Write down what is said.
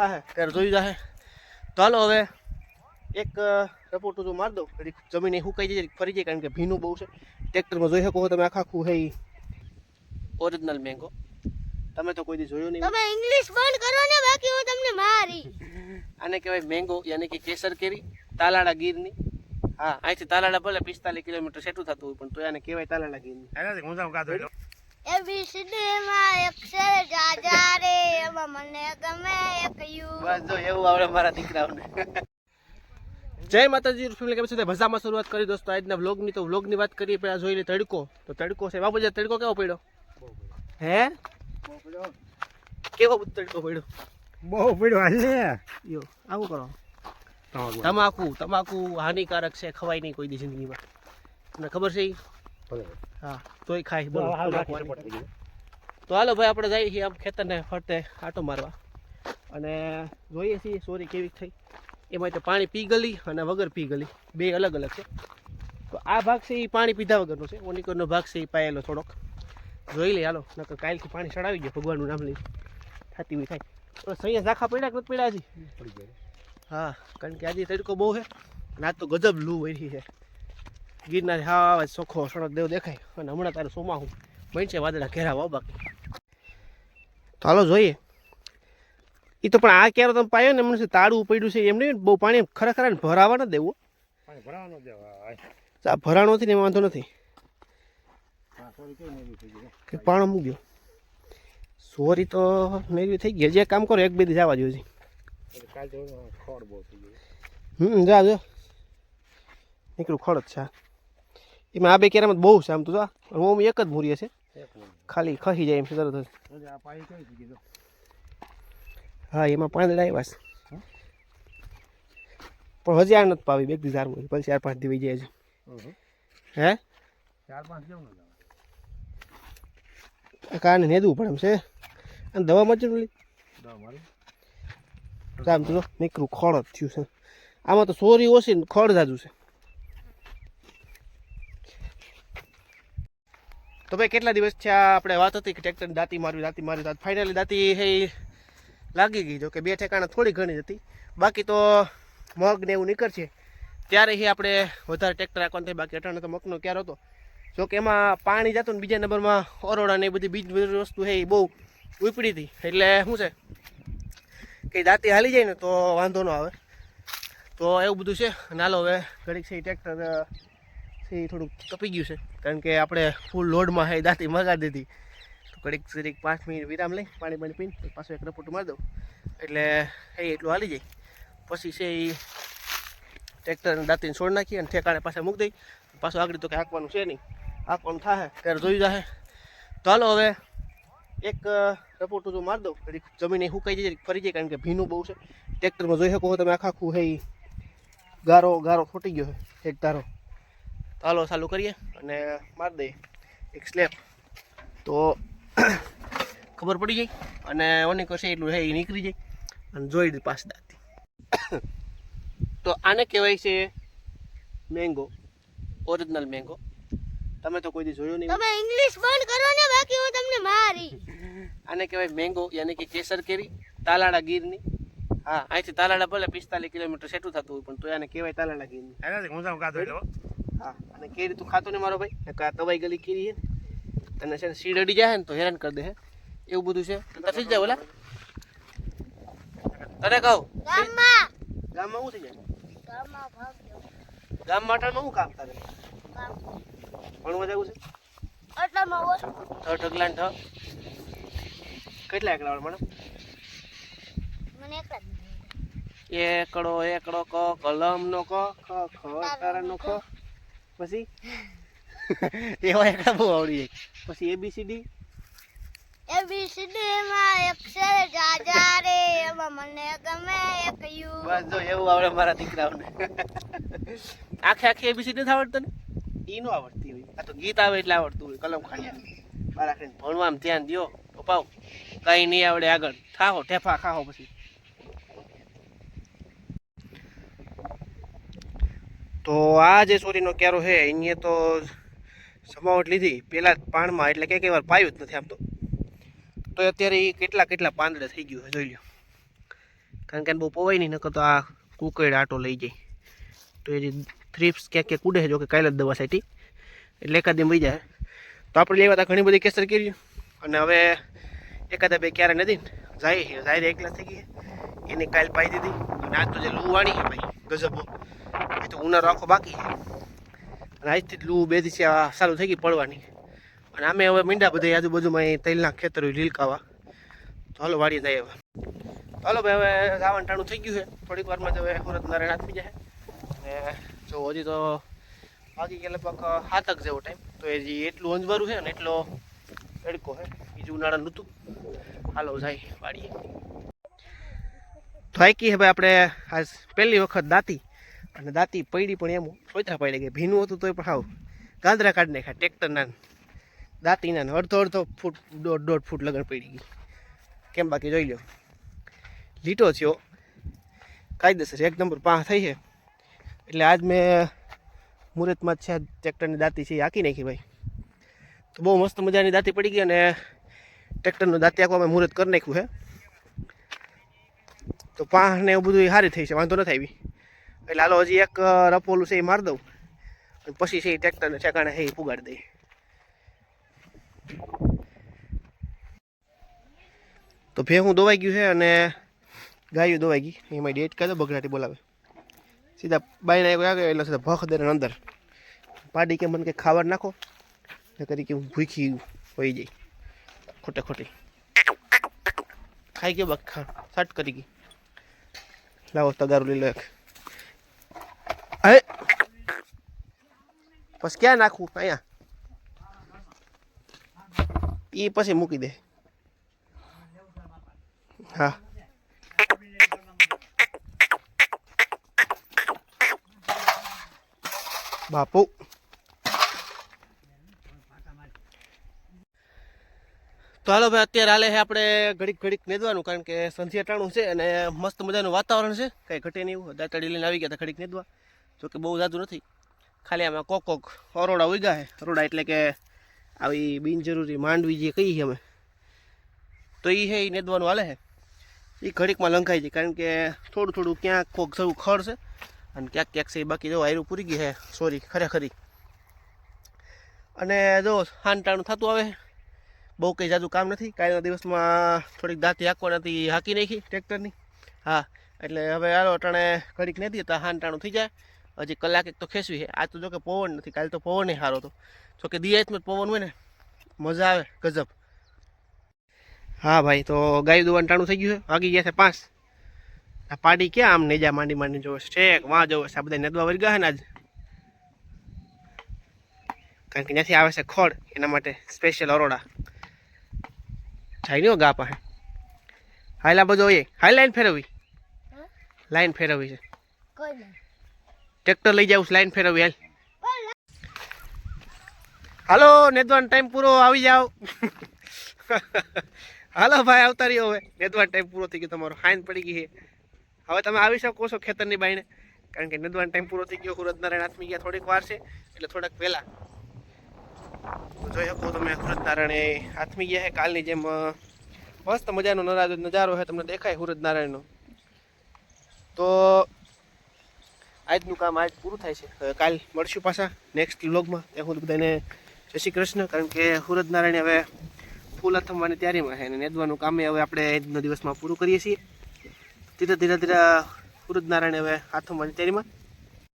થાય ત્યારે જોઈ જાહે. તો હાલો હવે એક રપોટું જો મારી દઉં. ઘડીક જમીન એ સુકાઈ જાય ફરી જાય કારણ કે ભીનું બહુ છે. ટ્રેક્ટરમાં જોઈ શકો તમે આખા આખું હે ઓરિજિનલ મેંગો તમે તો કોઈ દી જોયું નહીં. તમે ઇંગ્લિશ બંધ કરો ને બાકી હું તમને મારી. આને કહેવાય મેંગો યાની કે કેસર કેરી તાલાડા ગીરની. હા અહીંથી તાલાડા ભલે પિસ્તાલીસ કિલોમીટર સેટું થતું હોય પણ તો એને કહેવાય તાલાડા ગીરની. હું જાઉં કાઢો. એ માં અક્ષર જાજા રે એમાં મને ગમે એક યુ. બસ જો એવું આવડે મારા દીકરાઓને. જય માતાજી ફેમિલી કેમ છે? ભસામાં શરૂઆત કરી દોસ્તો આજના વ્લોગની તો વ્લોગની વાત કરીએ પહેલા જોઈ લે તડકો. તો તડકો છે. બાપુજી તડકો કેવો પડ્યો? હે? કેવો તડકો પડ્યો? બહુ પડ્યો હાલે યો આવું કરો. તમાકુ. તમાકુ હાનિકારક છે ખવાય નહીં કોઈ દી જિંદગીમાં. તમને ખબર છે. હા તોય ખાય બોલો. તો હાલો ભાઈ આપણે જઈએ છીએ આમ ખેતરને ફરતે આટો મારવા. અને જોઈએ છીએ સોરી કેવી થઈ. એમાં તો પાણી પી ગલી અને વગર પી ગલી બે અલગ અલગ છે. તો આ ભાગ છે એ પાણી પીધા વગરનો છે. ઓનિકોરનો ભાગ છે એ પાયેલો થોડોક. જોઈ લઈએ હાલો નકર કાલથી પાણી ચડાવી ગયો ભગવાનનું નામ લઈ થતી હોય થાય. તો સૈયા ઝાખા પડ્યા કે નથી પડ્યા હજી? હા કારણ કે આજે તડકો બહુ છે. અને આજ તો ગજબ લૂ વહી છે. ગિરનાર હા સોખો સડક દેવ દેખાય. અને હમણાં તારે સોમાહું બનશે વાદળા ઘેરાવા બાકી. તો હાલો જોઈએ. એ તો પણ આ ક્યારે તમે પાયો ને એમને તાળું પડ્યું છે એમ નહીં બહુ પાણી ખરેખર ભરાવા ન દેવું ભરાણો નથી ને વાંધો નથી. પાણો મૂક્યો. સોરી તો મેળવી થઈ ગઈ. જે કામ કરો એક બે દી જવા જોઈએ. હમ જા જો નીકળું ખડ જ છે. એમાં આ બે કેરામાં બહુ છે આમ તો જા હું એક જ મૂરીએ છે. ખાલી ખસી જાય એમ છે તરત જ. હા એમાં પાંદડા આવ્યા છે. પણ હજી આ નથી પાવી બે દી મૂરી. પછી ચાર પાંચ દી જાય છે. હે? ચાર પાંચ કેવું. કારણે નેદવું પડે એમ છે. અને દવા મજૂર પેલી મારી. આમ તો નીકળું ખડ જ થયું છે. આમાં તો સોરી ઓછી ને ખડ જાજુ છે. તો ભાઈ, કેટલા દિવસ થયા આપણે વાત હતી કે ટ્રેક્ટર દાંતી મારવી દાંતી મારવી દાંત ફાઇનલી દાંતી હે લાગી ગઈ. જો કે બે ઠેકાણા થોડી ઘણી હતી. બાકી તો મગ ને એવું નીકળશે. ત્યારે એ આપણે વધારે ટ્રેક્ટર રાખવાનું થાય. બાકી અટાણે તો મગનો ક્યારે હતો. જો કે એમાં પાણી જતું ને બીજા નંબરમાં ઓરોડા ને એ બધી બીજી વસ્તુ છે એ બહુ ઉપડી હતી. એટલે શું છે? કે દાંતી હાલી જાય ને તો વાંધો ન આવે. તો એવું બધું છે. નાલો હવે ઘડીક છે ટ્રેક્ટર એ થોડુંક તપી ગયું છે. કારણ કે આપણે ફૂલ લોડમાં હે, દાંતી મગાડી દીધી. તો ઘડીક ઘડીક પાંચ મિનિટ વિરામ લઈ, પાણી પાણી પીને પછી એક રપોટું મારી દઉં. એટલે એ એટલું હાલી જાય. પછી છે એ ટ્રેક્ટરને દાંતીને છોડ નાખી અને ઠેકાણે પાછા મૂકી દઈ. પાછું આગળ તો કંઈ હાંકવાનું છે નહીં. હાંકવાનું થાય ત્યારે જોઈ જાહે. તો હાલો હવે એક રપોટું જો મારી દઉં. ઘડીક જમીન એ સુકાઈ જાય ફરી જાય, કારણ કે ભીનું બહુ છે. ટ્રેક્ટરમાં જોઈ શકો તમે આખા આખું, હે ગારો ગારો ફૂટી ગયો છે, એક ધારો. તો હાલો ચાલુ કરીએ અને મારી દઈએ એક સ્લેબ તો ખબર પડી જાય અને ઓની કરશે એટલું હે એ નીકળી જાય અને જોઈ દે પાસ દાંતી. તો આને કહેવાય છે મેંગો ઓરિજિનલ મેંગો તમે તો કોઈ દી જોયું નહીં તમે ઇંગ્લિશ બંધ કરો ને બાકી હું તમને મારી. આને કહેવાય મેંગો યાની કે કેસર કેરી તાલાડા ગીરની. હા અહીંથી તાલાડા ભલે પિસ્તાલીસ કિલોમીટર સેટું થતું હોય પણ તો એને કહેવાય તાલાડા ગીરની. હું જાઉં કાઢો એટલે. હા અને કેરી તું ખાતો ને મારો ભાઈ? કા તવાઈ ગલી કેરી છે અને છે ને સીડ અડી જાય ને તો હેરાન કરી દે હે? એવું બધું છે? તસી જાય ઓલા? તને કહું? ગામમાં. ગામમાં શું થઈ જાય? ગામમાં ગામ માટામાં શું કામ તારે? ભણવા જવું છે? આટલામાં ઓછું. ઠ ઢગલાન ઠ. કેટલા એકડા વાળા મને એકલા. એકડો એકડો ક કલમ નો ક ખ ખ તારા નો ખ. પછી એવા એકલા બહુ આવડી જાય પછી ABCD A B C D માં અક્ષર જાજા રે એમાં મને ગમે એક યુ બસ જો એવું આવડે મારા દીકરાઓને આખે આખી એબીસીડી નથી આવડતું ને ઈ નો આવડતી હોય આ તો ગીત આવે એટલે આવડતું હોય કલમ ખાયા મારા ખાઈને ભણવામાં ધ્યાન દ્યો પપાવ કઈ નહીં આવડે આગળ ખાઓ ઠેફા ખાઓ પછી તો આ જે સોરીનો ક્યારો છે અહીંયા તો સમાવટ લીધી. પહેલાં પાણમાં, એટલે કંઈક વાર પાયું જ નથી આમ તો. અત્યારે એ કેટલા કેટલા પાંદડા થઈ ગયું છે, જોઈ લ્યો. કારણ કે બહુ પવાય નહીં, નકર તો આ કુકડ આટો લઈ જાય. તો એ જે થ્રીપ્સ ક્યાંક ક્યાંક ઉડે છે, જો કે કાલે જ દવા સાઈટી એટલે એકાદ વહી જાય. તો આપણે લેવા હતા ઘણી બધી કેસર કરી અને હવે એકાદા બે ક્યારે નથી? ને જાય જાય એકલા થઈ ગઈ એને કાલ પાઈ દીધી. અને આજ તો જે લૂ વાળી છે ભાઈ, ગજબો. એ તો ઉનાળો આખો બાકી છે. અને આજથી લૂ બે દિવસે ચાલુ થઈ ગઈ પડવાની. અને અમે હવે મીંડા બધા આજુબાજુમાં તૈલના ખેતરો લીલકાવા. તો હાલો વાડીએ જાય હવે. તો હાલો ભાઈ, હવે રાવણ ટાણું થઈ ગયું છે. થોડીક વારમાં જ હવે સુરત નારાયણ થઈ જાય. અને જો હજી તો બાકી કે લગભગ હાથક જેવો ટાઈમ તો એ એટલું અંજવારું છે ને એટલો તડકો છે. બીજું ઉનાળાનું નહોતું. હાલો જાય વાડીએ. તો આકી હે ભાઈ આપણે આજ પહેલી વખત દાંતી અને દાંતી પડી પણ એમ સોચરા પડી ગઈ. ભીનું હતું તોય પણ હાવ ગાંદરા કાઢી નાખ્યા, ટ્રેક્ટરના દાંતીના અડધો અડધો ફૂટ, દોઢ દોઢ ફૂટ લગન પડી ગઈ. કેમ બાકી જોઈ લો લીટો થયો. કાયદેસર એક નંબર પાંચ થઈ છે. એટલે આજ મેં મુહૂર્તમાં છે ટ્રેક્ટરની દાંતી છે એ આંકી નાખી ભાઈ. તો બહુ મસ્ત મજાની દાંતી પડી ગઈ અને ટ્રેક્ટરનું દાંતી આખું અમે મુહૂર્ત કરી નાખ્યું છે. તો પાંચ ને એવું બધું સારી થઈ છે, વાંધો નથી આવી. એટલે હાલો હજી એક રપોલું છે એ મારી દઉં. અને પછી છે એ ટ્રેક્ટરને ઠેકાણે છે એ પુગાડી દઈએ. તો ભેહું દોવાઈ ગયું છે અને ગાયું દોવાઈ ગઈ. એમાં ડેટ કાઢો, બગડાટી બોલાવે. સીધા બાઈને આવ્યો આગળ, એટલે સીધા ભખ દે અંદર. પાડી કે મને કે ખાવા નાખો ને કરી કે હું ભૂખી હોઈ જઈ. ખોટે ખોટી ખાઈ ગયો બા ખા સટ કરી ગઈ લાવો તગારું લઈ લો એક હે બસ ક્યાં નાખવું અહીંયા એ પછી મૂકી દે હા બાપુ હાલો ભાઈ, અત્યારે હાલે છે આપણે ઘડીક ઘડીક નેદવાનું, કારણ કે સંધ્યા ટાણું છે અને મસ્ત મજાનું વાતાવરણ છે. કાંઈ ઘટે નહીં એવું. દાંતડી લઈને આવી ગયા હતા ઘડીક નેદવા. જો કે બહુ જાજુ નથી. ખાલી આમાં કોક કોક અરોડા ઉગ્યા છે. અરોડા એટલે કે આવી બિનજરૂરી માંડવી જે કહીએ અમે. તો એ છે એ નેદવાનું હાલે છે. એ ઘડીકમાં લંકાઈ જાય, કારણ કે થોડું થોડું ક્યાંક કોક જવું ખડ છે અને ક્યાંક ક્યાંક છે એ બાકી જો આયરું પૂરી ગઈ છે. સોરી ખરેખરી. અને જો હાનટાણું થતું આવે બહુ કંઈ જાજુ કામ નથી. કાલના દિવસમાં થોડીક દાંતી હાંકવાનાથી હતી, હાંકી નાખી ટ્રેક્ટરની. હા, એટલે હવે હાલો, અટાણે ઘડીક નથી તો હાનટાણું થઈ જાય. હજી કલાક એક તો ખેંચવી છે. આજ તો જો પવન નથી, કાલે તો પવન સારો હતો. જો કે દિયાતમાં પવન હોય ને, મજા આવે, ગજબ. હા ભાઈ, તો ગાય દુવાનું ટાણું થઈ ગયું છે. વાગી ગયા છે પાંચ. આ પાડી ક્યાં? આમ નેજા માંડી માંડી જોવે છે. વાં જોવે છે. આ બધા નેદવા વળી ગયા ને આજ. કારણ કે ત્યાંથી આવે છે ખોળ એના માટે સ્પેશિયલ અરોડા. નહીં ગા પાસે. હાલા બધો એ હાલ લાઈન ફેરવવી. લાઈન ફેરવવી છે. ટ્રેક્ટર લઈ જાવ લાઈન ફેરવવી હાલ. હાલો નેદવાન ટાઈમ પૂરો આવી જાવ હાલો ભાઈ આવતા રહ્યો હવે. નેદવાન ટાઈમ પૂરો થઈ ગયો તમારો. હાઈન પડી ગઈ છે. હવે તમે આવી શકો છો ખેતરની બાઈને. કારણ કે નેદવાન ટાઈમ પૂરો થઈ ગયો. સુરત નારાયણ આથમી ગયા થોડીક વાર છે એટલે થોડાક પહેલાં જોઈ શકો તમે સુરત નારાયણ આથમી ગયા છે કાલની જેમ મસ્ત મજાનો નરાજો નજારો છે તમને દેખાય સુરત નારાયણનો. તો આજનું કામ આજ પૂરું થાય છે. કાલ મળશું પાછા નેક્સ્ટ વ્લોગમાં ત્યાં હું બધાને જય શ્રી કૃષ્ણ. કારણ કે સુરત નારાયણ હવે ફૂલ અથમવાની તૈયારીમાં છે અને નેદવાનું કામે હવે આપણે આજના દિવસમાં પૂરું કરીએ છીએ. ધીરે ધીરે ધીરે સુરત નારાયણ હવે હાથમવાની તૈયારીમાં